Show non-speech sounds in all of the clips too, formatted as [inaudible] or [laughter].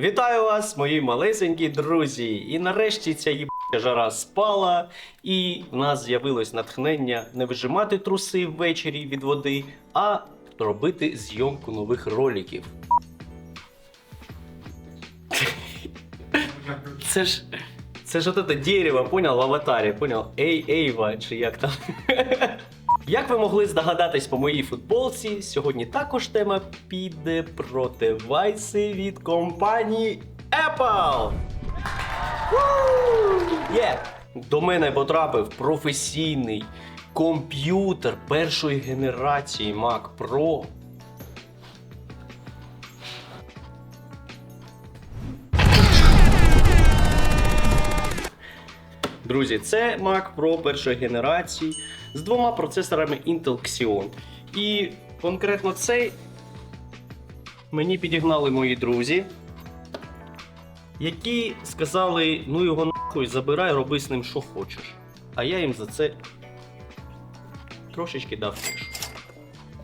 Вітаю вас, мої малесенькі друзі! І нарешті ця їбуча жара спала, і в нас з'явилось натхнення не вижимати труси ввечері від води, а робити зйомку нових роликів. Це ж. Це ж от це дерево, понял, в аватарі, понял? Ей, Ейва, чи як там. Як ви могли здогадатись по моїй футболці, сьогодні також тема піде про девайси від компанії Apple. Є! До мене потрапив професійний комп'ютер першої генерації Mac Pro. Друзі, це Mac Pro першої генерації з двома процесорами Intel Xeon. І конкретно цей мені підігнали мої друзі, які сказали: ну його нахуй забирай, роби з ним що хочеш. А я їм за це трошечки дав кешу.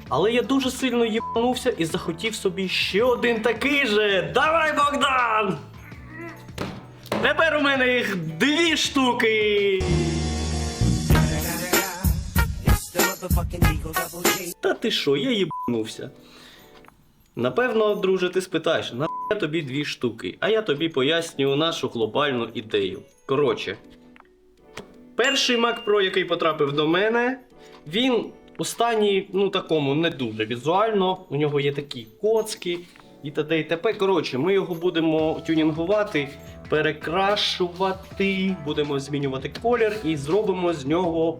Але я дуже сильно їбанувся і захотів собі ще один такий же. Давай, Богдан! Тепер у мене їх дві штуки. Та ти що, я їбнувся. Напевно, друже, ти спитаєш, на я тобі дві штуки, а я тобі пояснюю нашу глобальну ідею. Коротше, перший Mac Pro, який потрапив до мене, він у стані, ну такому, не дуже візуально. У нього є такі коцки і т.д. і т.п. Коротше, ми його будемо тюнінгувати, перекрашувати, будемо змінювати колір і зробимо з нього.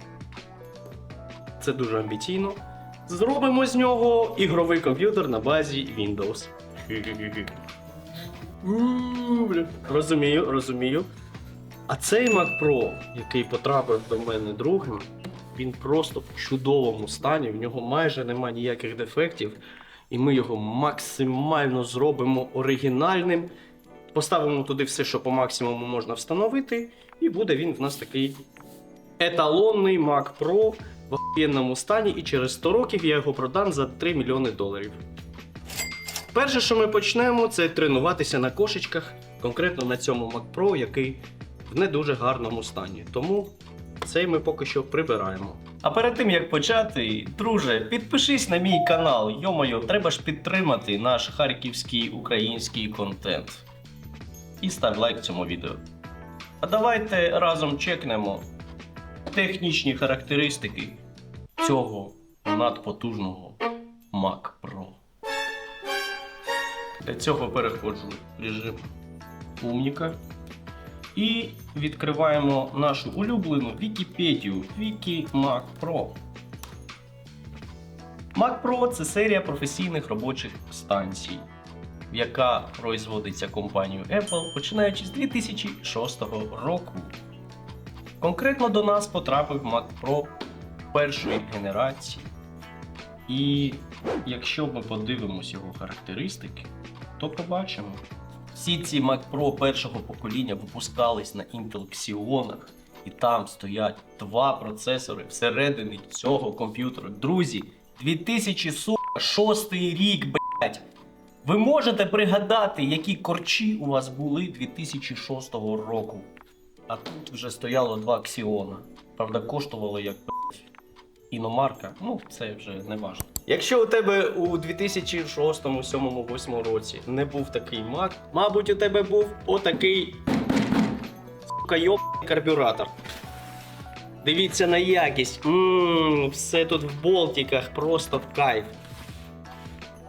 Це дуже амбіційно. Зробимо з нього ігровий комп'ютер на базі Windows. Розумію, розумію. А цей Mac Pro, який потрапив до мене другим, він просто в чудовому стані, в нього майже немає ніяких дефектів, і ми його максимально зробимо оригінальним. Поставимо туди все, що по максимуму можна встановити, і буде він в нас такий еталонний Mac Pro в охуєнному стані, і через 100 років я його продам за 3 мільйони доларів. Перше, що ми почнемо, це тренуватися на кошечках, конкретно на цьому Mac Pro, який в не дуже гарному стані. Тому цей ми поки що прибираємо. А перед тим як почати, друже, підпишись на мій канал. Йомайо, треба ж підтримати наш харківський український контент. І став лайк цьому відео. А давайте разом чекнемо технічні характеристики цього надпотужного Mac Pro. Для цього переходжу в режим умніка і відкриваємо нашу улюблену Вікіпедію Wiki Mac Pro. Mac Pro це серія професійних робочих станцій, яка производиться компанією Apple починаючи з 2006 року. Конкретно до нас потрапив Mac Pro першої генерації. І якщо ми подивимось його характеристики, то побачимо. Всі ці Mac Pro першого покоління випускались на Intel Xeon, і там стоять два процесори всередині цього комп'ютера. Друзі, 2006 рік, блять. Ви можете пригадати, які корчі у вас були 2006 року. А тут вже стояло два Xeon. Правда, коштувало як іномарка. Ну, це вже не важливо. Якщо у тебе у 2006, 2007, 2008 році не був такий Mac, мабуть, у тебе був отакий йобаний карбюратор. Дивіться на якість. Ммм, все тут в болтиках, просто кайф.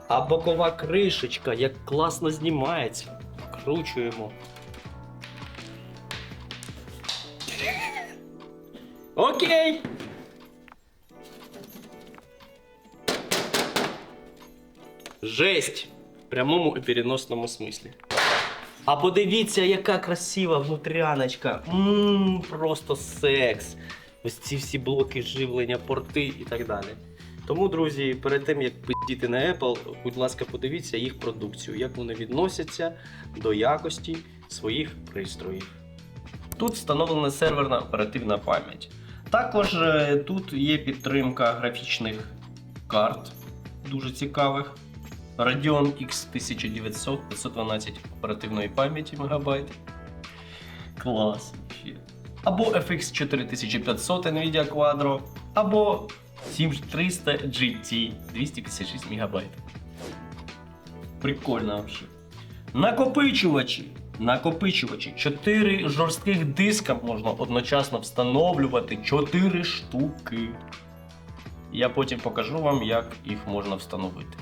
А бокова кришечка, як класно знімається. Вкручуємо. Окей. Жесть! В прямому і переносному смислі. А подивіться, яка красива внутряночка. Ммм, просто секс. Ось ці всі блоки живлення, порти і так далі. Тому, друзі, перед тим як пиздіти на Apple, будь ласка, подивіться їх продукцію, як вони відносяться до якості своїх пристроїв. Тут встановлена серверна оперативна пам'ять. Також е, тут є підтримка графічних карт, дуже цікавих. Radeon X 1900 512 оперативної пам'яті мегабайт. Клас. Або FX 4500 Nvidia Quadro, або 7300 GT 256 МБ. Прикольно. Накопичувачі. Накопичувачі. 4 жорстких диска можна одночасно встановлювати 4 штуки. Я потім покажу вам, як їх можна встановити.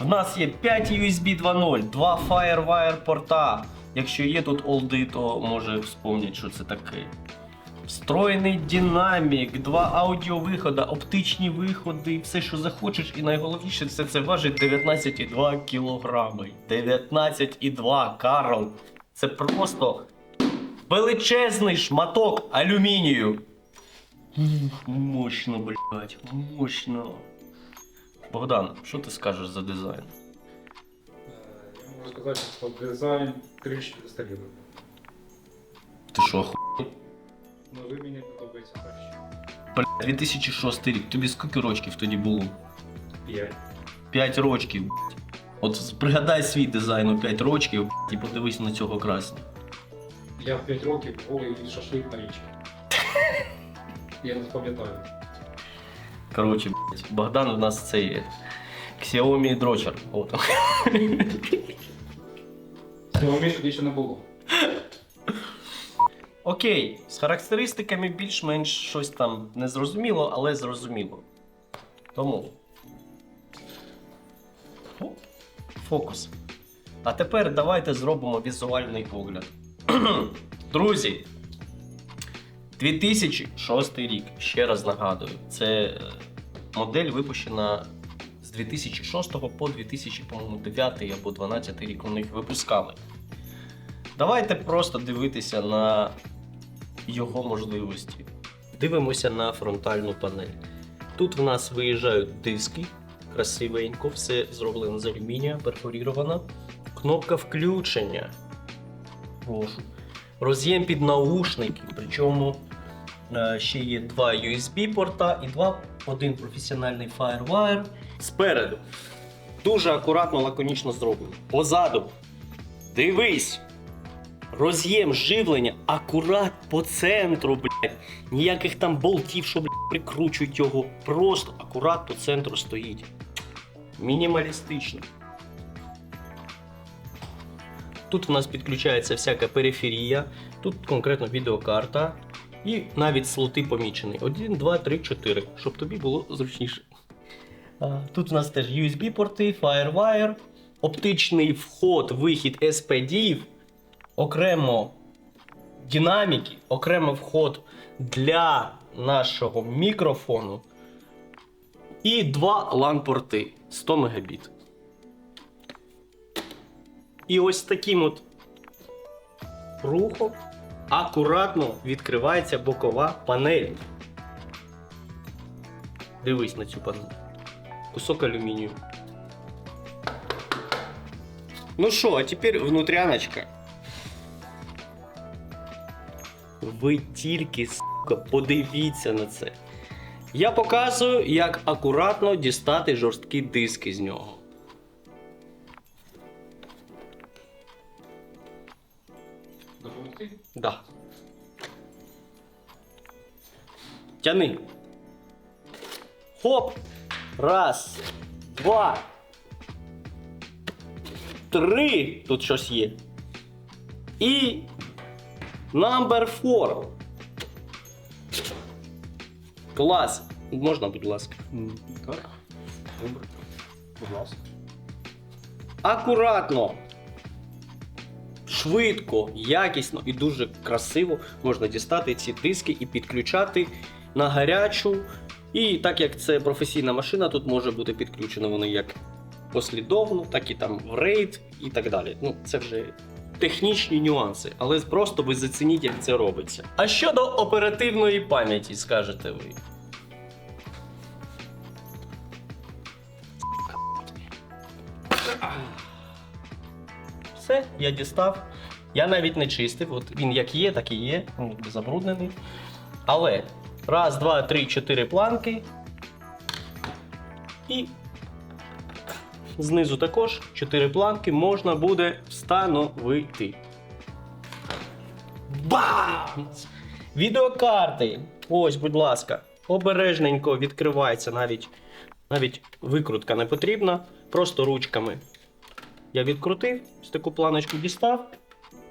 В нас є 5 USB 2.0, 2 FireWire порта. Якщо є тут олди, то може вспомнять, що це таке. Встроєний динамік, два аудіовиходи, оптичні виходи, все, що захочеш, і найголовніше, все це важить 19,2 кілограми. 19,2, Карл. Це просто величезний шматок алюмінію. Мощно, блядь, мощно. Богдан, що ти скажеш за дизайн? Я можу сказати, що дизайн трішки стабільний. Ти що, ху... Ну, ви мені подобається краще. Блядь, 2006 рік, тобі скільки рочків тоді було? Є. 5 рочків. От пригадай свій дизайн у 5 рочків і подивись на цього красня. Я в 5 років голий шашлик на річці. Я не пам'ятаю. Коротше, блядь, Богдан у нас це є. Xiaomi дрочер. От. Цього тоді ще не було. Окей, з характеристиками більш-менш щось там не зрозуміло, але зрозуміло. Тому. Фокус. А тепер давайте зробимо візуальний огляд. [clears throat] Друзі, 2006 рік, ще раз нагадую, це е, модель випущена з 2006 по 2009 або 2012 рік у них випускали. Давайте просто дивитися на його можливості. Дивимося на фронтальну панель. Тут в нас виїжджають диски, красивенько, все зроблено з алюмінія, перфоріровано. Кнопка включення. Прошу. Роз'єм під наушники, причому е, ще є два USB порта і два, один професіональний FireWire. Спереду. Дуже акуратно, лаконічно зроблено. Позаду. Дивись! Роз'єм живлення акурат по центру, блядь. Ніяких там болтів, що блядь, прикручують його. Просто акурат по центру стоїть. Мінімалістично. Тут у нас підключається всяка периферія, тут конкретно відеокарта і навіть слоти помічені. 1, 2, 3, 4, щоб тобі було зручніше. Тут у нас теж USB-порти, FireWire, оптичний вход, вихід SPD, окремо динаміки, окремо вход для нашого мікрофону і два LAN-порти 100 Мбіт. І ось таким от рухом акуратно відкривається бокова панель. Дивись на цю панель. Кусок алюмінію. Ну що, а тепер внутряночка. Ви тільки сука, подивіться на це. Я показую, як акуратно дістати жорсткі диски з нього. Допомогти? Да. Тяни. Хоп. Раз, два. Три. Тут щось є. І. Number four. Клас. Можна, будь ласка. Так. Добре. Будь ласка. Акуратно, швидко, якісно і дуже красиво можна дістати ці диски і підключати на гарячу. І так як це професійна машина, тут може бути підключено вони як послідовно, так і там в рейд і так далі. Ну, це вже технічні нюанси, але просто ви зацініть, як це робиться. А щодо оперативної пам'яті, скажете ви. Все, я дістав. Я навіть не чистив. От він як є, так і є. Забруднений. Але раз, два, три, чотири планки. І знизу також 4 планки можна буде встановити. Бам! Відеокарти. Ось, будь ласка, обережненько відкривається навіть, навіть викрутка не потрібна. Просто ручками. Я відкрутив, ось таку планочку дістав.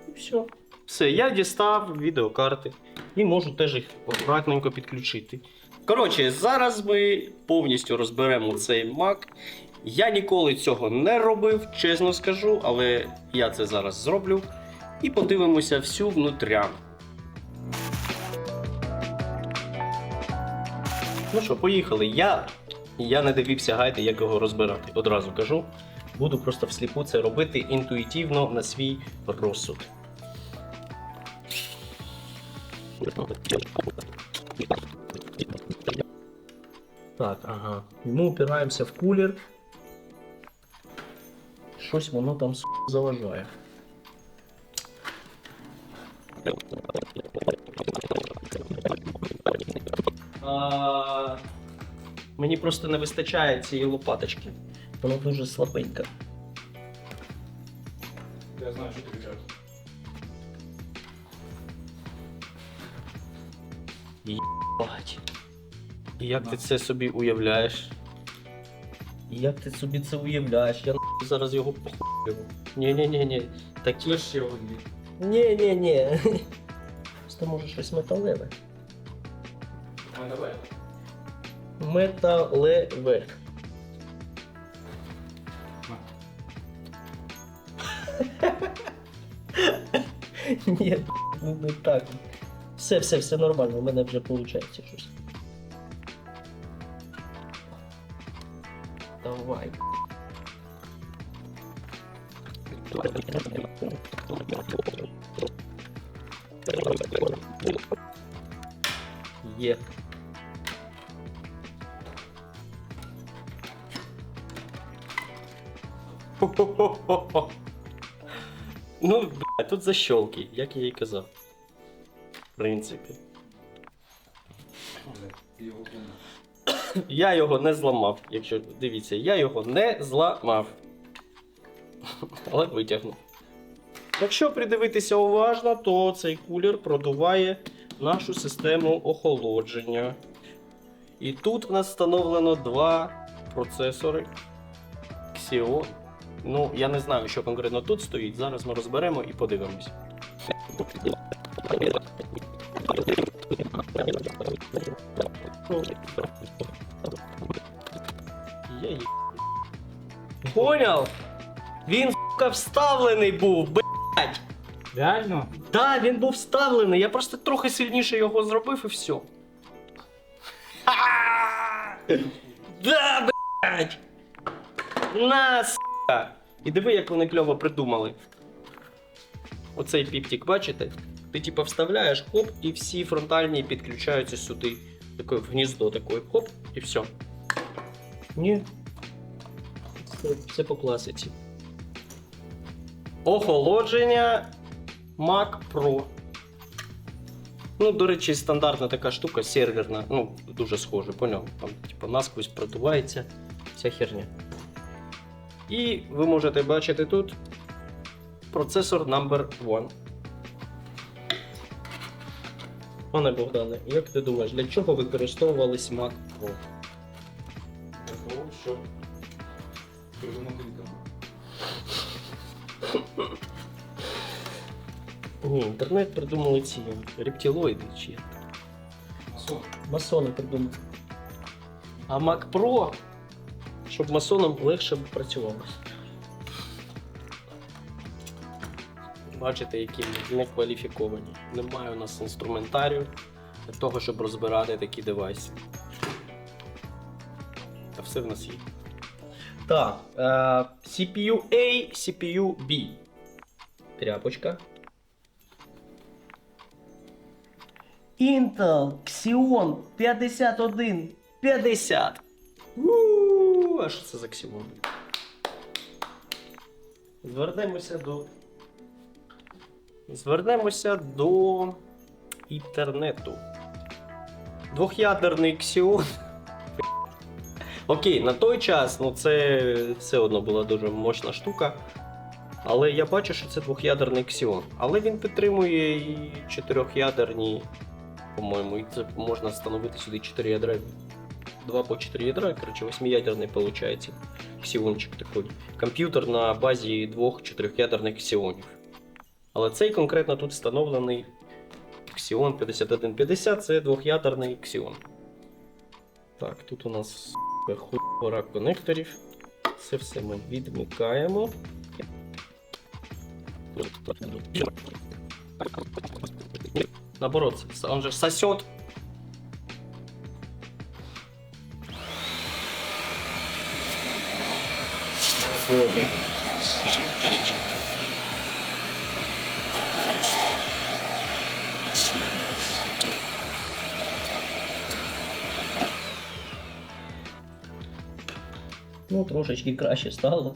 І все. Все, я дістав відеокарти. І можу теж їх акуратненько підключити. Коротше, зараз ми повністю розберемо цей Mac. Я ніколи цього не робив, чесно скажу, але я це зараз зроблю. І подивимося всю внутрян. Ну що, поїхали. Я, я не дивився гайди, як його розбирати. Одразу кажу. Буду просто всліпу це робити інтуїтивно на свій розсуд. Так, ага. Ми упираємося в кулер. Щось воно там с**, заважає. А, мені просто не вистачає цієї лопаточки. Вона дуже слабенька. Я знаю, що ти кажеш. Бать. І як ти це собі уявляєш? І як ти собі це уявляєш? Я зараз його похую. Ні-ні-ні-ні. Такі. Ще один. Ні-ні-ні. [laughs] Просто може щось металеве. Давай. Металеве. [laughs] Ні, ну не так. Все, все, все нормально, у мене вже виходить щось. Давай. Є. Хо-хо-хо-хо. Ну, бля, тут защолки, як я і казав. В принципі. Я його не зламав, якщо дивіться, я його не зламав. Але витягнув. Якщо придивитися уважно, то цей кулер продуває нашу систему охолодження. І тут в нас встановлено два процесори Xeon. Ну, я не знаю, що конкретно тут стоїть. Зараз ми розберемо і подивимось. Я їх. Він сука вставлений був, блять. Реально? Да, він був вставлений. Я просто трохи сильніше його зробив і все. Да, блять! На, сука! І диви, як вони кльово придумали. Оцей піптик, бачите? Ти типа вставляєш, хоп, і всі фронтальні підключаються сюди. Таке в гніздо такое, хоп, і все. Ні. Все, все по класиці. Охолодження Mac Pro. Ну, до речі, стандартна така штука, серверна, ну, дуже схоже, поняв? Там, типу, насквозь продувається вся херня. І ви можете бачити тут процесор number one. Пане Богдане, як ти думаєш, для чого використовувались Mac Pro? Для того, щоб. Ні, інтернет придумали ці рептилоїди чи як. Масони придумали. А Mac Pro, щоб масонам легше працювалося. Бачите, які некваліфіковані. Немає у нас інструментарію для того, щоб розбирати такі девайси. Та все в нас є. Так, е, CPU A, CPU B. Тряпочка. Intel Xeon 5150. У, А що це за Xeon? Звернемося до. Звернемося до інтернету. Двох'ядерний Xeon. Окей, на той час ну це все одно була дуже мощна штука. Але я бачу, що це двох'ядерний Xeon. Але він підтримує і чотирьох'ядерні, по-моєму, і це можна встановити сюди 4 ядра. 2 по 4 ядра, коротше, восьмиядерний виходить. Xeonчик такий. Комп'ютер на базі двох чотирьох'ядерних Xeonів. Але цей конкретно тут встановлений Xeon 5150, це двох'ядерний Xeon. Так, тут у нас хуй пора конекторів. Це все ми відмикаємо. Наоборот, он же сосет. Ну, трошечки краще стало.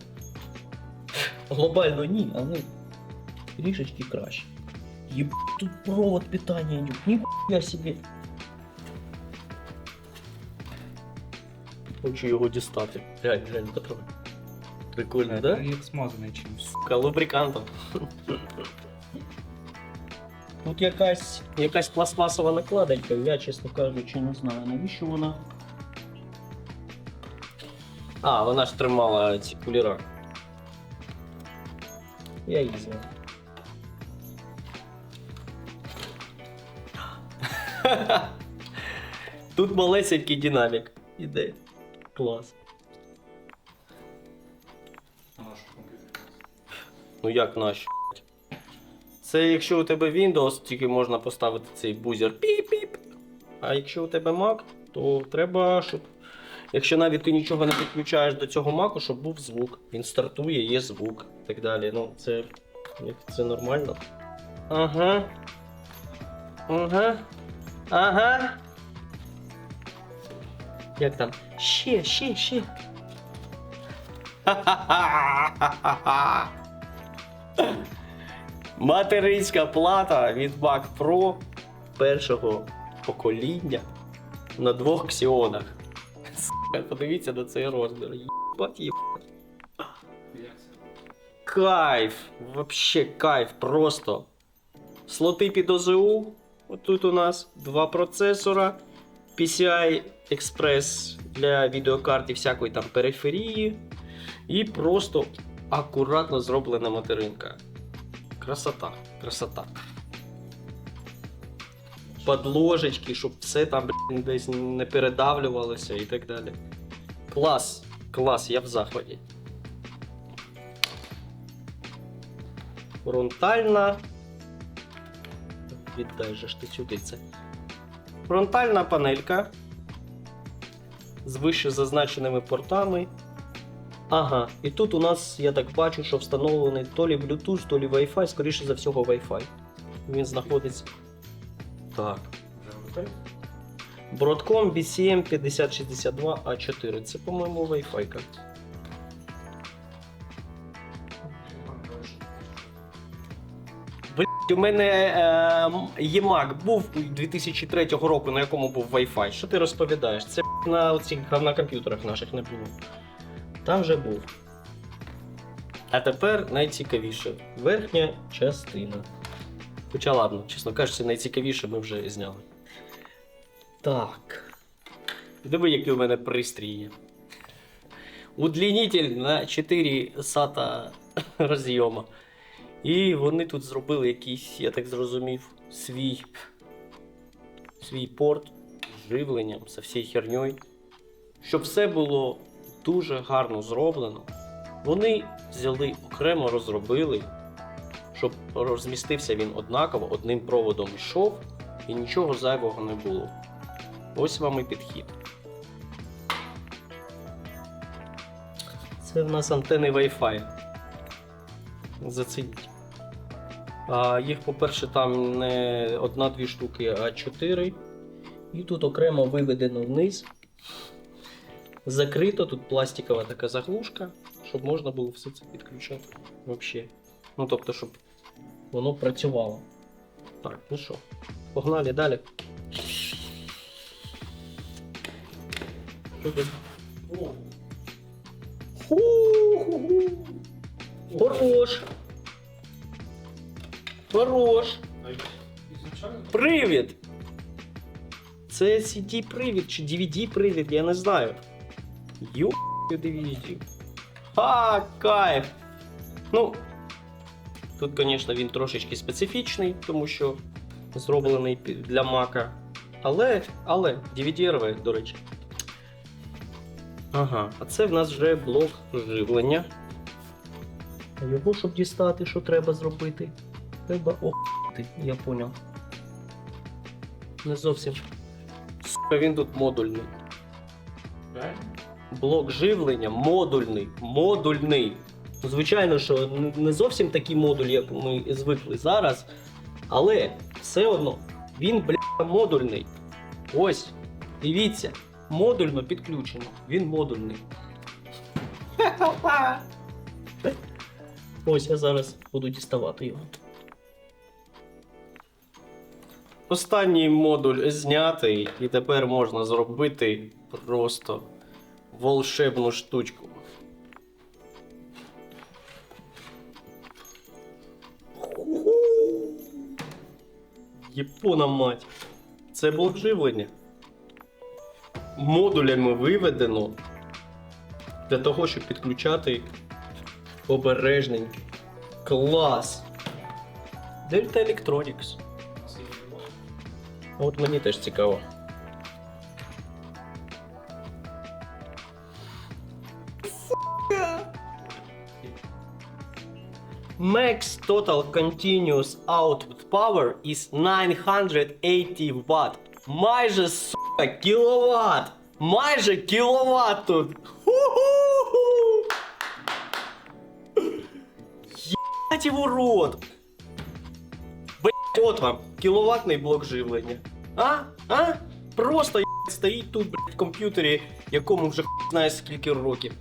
Глобально ні, але трішечки краще. Єб, тут провод питання, ніхуя собі. Хочу його дістати. Реально, реально, потрогай. Прикольно, да? Як смазаний чимось. Сука, лубрикантом. Тут якась, якась пластмасова накладочка, я, чесно кажучи, не знаю, навіщо вона. А, вона ж тримала ці куліра. Я її знаю. [laughs] Тут малесенький динамік. Іде. Клас. Ну як наш? Це якщо у тебе Windows, тільки можна поставити цей бузер піп-піп. А якщо у тебе Mac, то треба, щоб. Якщо навіть ти нічого не підключаєш до цього Mac, щоб був звук. Він стартує, є звук і так далі. Ну, це, це нормально. Ага. Ага. Ага. Як там? Ще, ще, ще. [laughs] Материнська плата від Mac Pro першого покоління на двох ксіонах. Сука, Подивіться на цей розмір. Єбать, єбать. Кайф! Вообще кайф, просто. Слоти під ОЗУ. Отут у нас два процесора. PCI Express для відеокарт і всякої там периферії. І просто акуратно зроблена материнка. Красота, красота. Подложечки, щоб все там десь не передавлювалося і так далі. Клас, клас, я в захваті. Фронтальна. Ж ти сюди це. Фронтальна панелька з вище зазначеними портами. Ага, і тут у нас, я так бачу, що встановлений то лі Bluetooth, то лі Wi-Fi, скоріше за всього Wi-Fi. Він знаходиться. Так. Broadcom BCM 5062 A4. Це, по-моєму, Wi-Fi. У мене е, ЄМАК був 2003 року, на якому був Wi-Fi. Що ти розповідаєш? Це на оцих на комп'ютерах наших не було. Там вже був. А тепер найцікавіше. Верхня частина. Хоча ладно, чесно кажучи, найцікавіше ми вже зняли. Так. Диви, який у мене пристрій є. Удлінитель на 4 SATA [laughs] розйома. І вони тут зробили якийсь, я так зрозумів, свій, свій порт з живленням, з всією херньою. Щоб все було дуже гарно зроблено, вони взяли окремо розробили, щоб розмістився він однаково, одним проводом йшов і нічого зайвого не було. Ось вам і підхід. Це в нас антени Wi-Fi. Зацініть. Їх, по-перше, там не одна-дві штуки, а чотири. І тут окремо виведено вниз. Закрито, тут пластикова така заглушка, щоб можна було все це підключати. Вообще. Ну тобто, щоб воно працювало. Так, ну що, погнали далі. Хорош. Хорош. Привід. Це CD-привід чи DVD-привід, я не знаю. Ю DVD. А, кайф. Ну, тут, звісно, він трошечки специфічний, тому що зроблений для Мака. Але, але, DVD-RV, до речі. Ага, а це в нас вже блок живлення. А його, щоб дістати, що треба зробити? Треба охти, я поняв. Не зовсім. Сука, він тут модульний. Блок живлення модульний. Модульний. Звичайно, що не зовсім такий модуль, як ми звикли зараз. Але все одно він, бля, модульний. Ось, дивіться, модульно підключено. Він модульний. Ось я зараз буду діставати його. Останній модуль знятий, і тепер можна зробити просто волшебну штучку. Єпона мать. Це блок живлення. Модулями виведено для того, щоб підключати обережненько. Клас! Delta Electronics. От мені теж цікаво. Max total continuous output power is 980 Watt. Майже сука, кіловат! Майже кіловат тут! Ху-ху-ху! Єбать його рот! От вам, кіловатний блок живлення. А? А? Просто стоїть тут, блять, в комп'ютері, якому вже знає скільки років.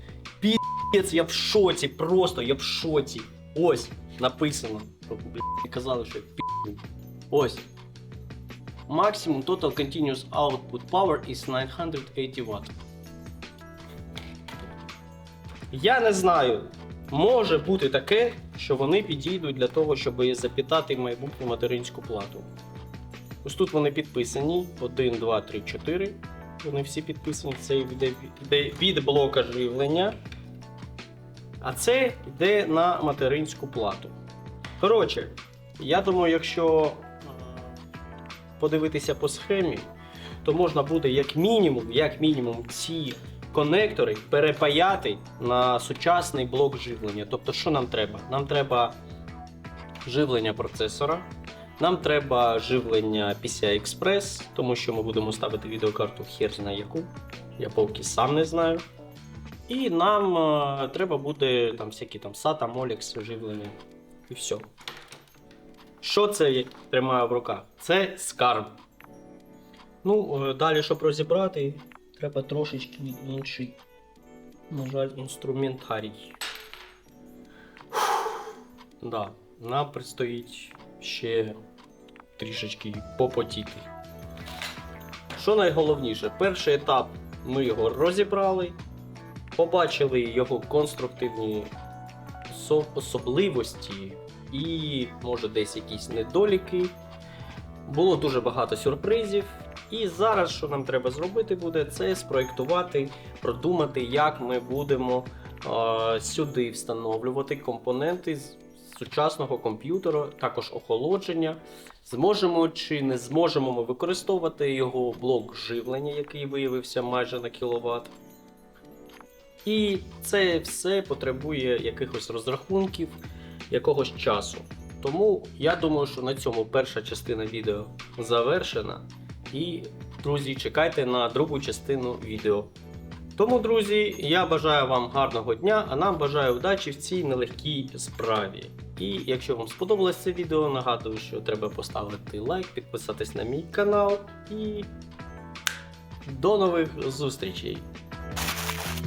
Піц, я в шоці, просто я в шоці. Ось, написано. Блядь, казали, що я. Ось. Maximum total continuous output power is 980 Watt. Я не знаю. Може бути таке, що вони підійдуть для того, щоб запітати майбутню материнську плату. Ось тут вони підписані: 1, 2, 3, 4. Вони всі підписані. Це йде від блока живлення. А це йде на материнську плату. Коротше, я думаю, якщо е, подивитися по схемі, то можна буде як мінімум, як мінімум ці конектори перепаяти на сучасний блок живлення. Тобто, що нам треба? Нам треба живлення процесора, нам треба живлення PCI Express, тому що ми будемо ставити відеокарту хер на яку. Я поки сам не знаю. І нам е, треба буде там всякі там SATA, Molex, живлення. І все. Що це я тримаю в руках? Це скарб. Ну, е, далі, щоб розібрати, треба трошечки інший, на жаль, інструментарій. Да, нам предстоїть ще трішечки попотіти. Що найголовніше, перший етап ми його розібрали, побачили його конструктивні особливості і, може, десь якісь недоліки. Було дуже багато сюрпризів. І зараз, що нам треба зробити буде, це спроектувати, продумати, як ми будемо е, сюди встановлювати компоненти з сучасного комп'ютера, також охолодження. Зможемо чи не зможемо ми використовувати його блок живлення, який виявився майже на кіловат. І це все потребує якихось розрахунків, якогось часу. Тому я думаю, що на цьому перша частина відео завершена. І, друзі, чекайте на другу частину відео. Тому, друзі, я бажаю вам гарного дня, а нам бажаю удачі в цій нелегкій справі. І якщо вам сподобалось це відео, нагадую, що треба поставити лайк, підписатись на мій канал і до нових зустрічей!